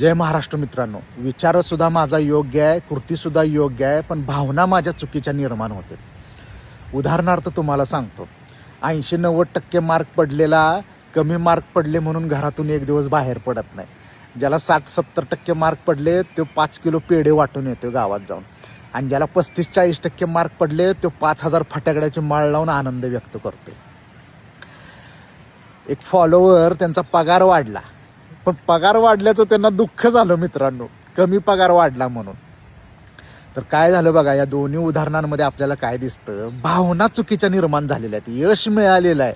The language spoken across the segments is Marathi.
जय महाराष्ट्र मित्रांनो. विचारसुद्धा माझा योग्य आहे कृतीसुद्धा योग्य आहे पण भावना माझ्या चुकीच्या निर्माण होते. उदाहरणार्थ तुम्हाला सांगतो. ऐंशी नव्वद टक्के मार्क पडलेला कमी मार्क पडले म्हणून घरातून एक दिवस बाहेर पडत नाही. ज्याला साठ सत्तर टक्के मार्क पडले तो पाच किलो पेढे वाटून येतो गावात जाऊन. आणि ज्याला पस्तीस चाळीस टक्के मार्क पडले तो पाच हजार फटाकड्याची माळ लावून आनंद व्यक्त करतोय. एक फॉलोवर त्यांचा पगार वाढला. पण पगार वाढल्याचं त्यांना दुःख झालं मित्रांनो. कमी पगार वाढला म्हणून. तर काय झालं बघा या दोन्ही उदाहरणांमध्ये आपल्याला काय दिसतं? भावना चुकीच्या निर्माण झालेल्या आहेत. यश मिळालेलं आहे.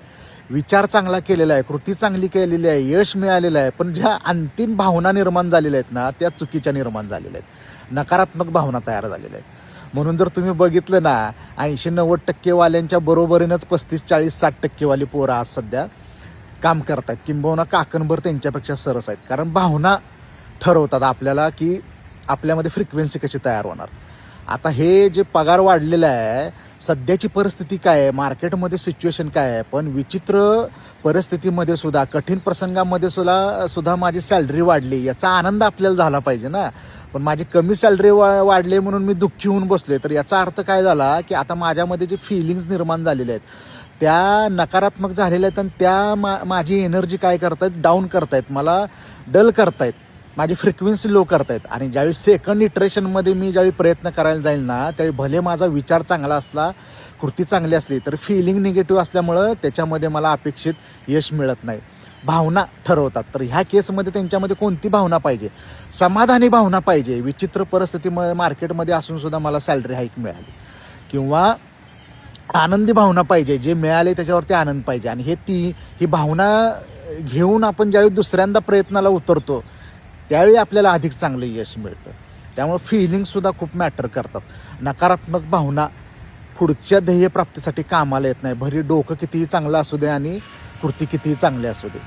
विचार चांगला केलेला आहे. कृती चांगली केलेली आहे. यश मिळालेलं आहे. पण ज्या अंतिम भावना निर्माण झालेल्या आहेत ना त्या चुकीच्या निर्माण झालेल्या आहेत. नकारात्मक भावना तयार झालेल्या आहेत. म्हणून जर तुम्ही बघितलं ना ऐंशी नव्वद टक्केवाल्यांच्या बरोबरीनंच पस्तीस चाळीस साठ टक्केवाली पोरं आज सध्या काम करतायत किंबहुना काकणभर त्यांच्यापेक्षा सरस आहेत. कारण भावना ठरवतात आपल्याला की आपल्यामध्ये फ्रिक्वेन्सी कशी तयार होणार. आता हे जे पगार वाढलेलं आहे सध्याची परिस्थिती काय आहे मार्केटमध्ये सिच्युएशन काय आहे पण विचित्र परिस्थितीमध्ये सुद्धा कठीण प्रसंगामध्ये सुद्धा सुद्धा माझी सॅलरी वाढली. याचा आनंद आपल्याला झाला पाहिजे ना. पण माझी कमी सॅलरी वा वाढली म्हणून मी दुःखी होऊन बसले तर याचा अर्थ काय झाला की आता माझ्यामध्ये जे फिलिंग्स निर्माण झालेले आहेत त्या नकारात्मक झालेल्या आहेत आणि त्या मा माझी एनर्जी काय करतायत? डाऊन करतायत. मला डल करतायत. माझी फ्रिक्वेन्सी लो करतायत. आणि ज्यावेळी सेकंड इटरेशनमध्ये मी ज्यावेळी प्रयत्न करायला जाईल ना त्यावेळी भले माझा विचार चांगला असला कृती चांगली असली तर फिलिंग निगेटिव्ह असल्यामुळं त्याच्यामध्ये मला अपेक्षित यश मिळत नाही. भावना ठरवतात. तर ह्या केसमध्ये त्यांच्यामध्ये कोणती भावना पाहिजे? समाधानी भावना पाहिजे. विचित्र परिस्थितीमध्ये मार्केटमध्ये असून सुद्धा मला सॅलरी हाईक मिळाली. किंवा आनंदी भावना पाहिजे. जे मिळाले त्याच्यावरती आनंद पाहिजे. आणि हे ती ही भावना घेऊन आपण ज्यावेळी दुसऱ्यांदा प्रयत्नाला उतरतो त्यावेळी आपल्याला अधिक चांगलं यश मिळतं. त्यामुळे फिलिंगसुद्धा खूप मॅटर करतात. नकारात्मक भावना पुढच्या ध्येय प्राप्तीसाठी कामाला येत नाही. भरी डोकं कितीही चांगलं असू दे आणि कृती कितीही चांगली असू दे.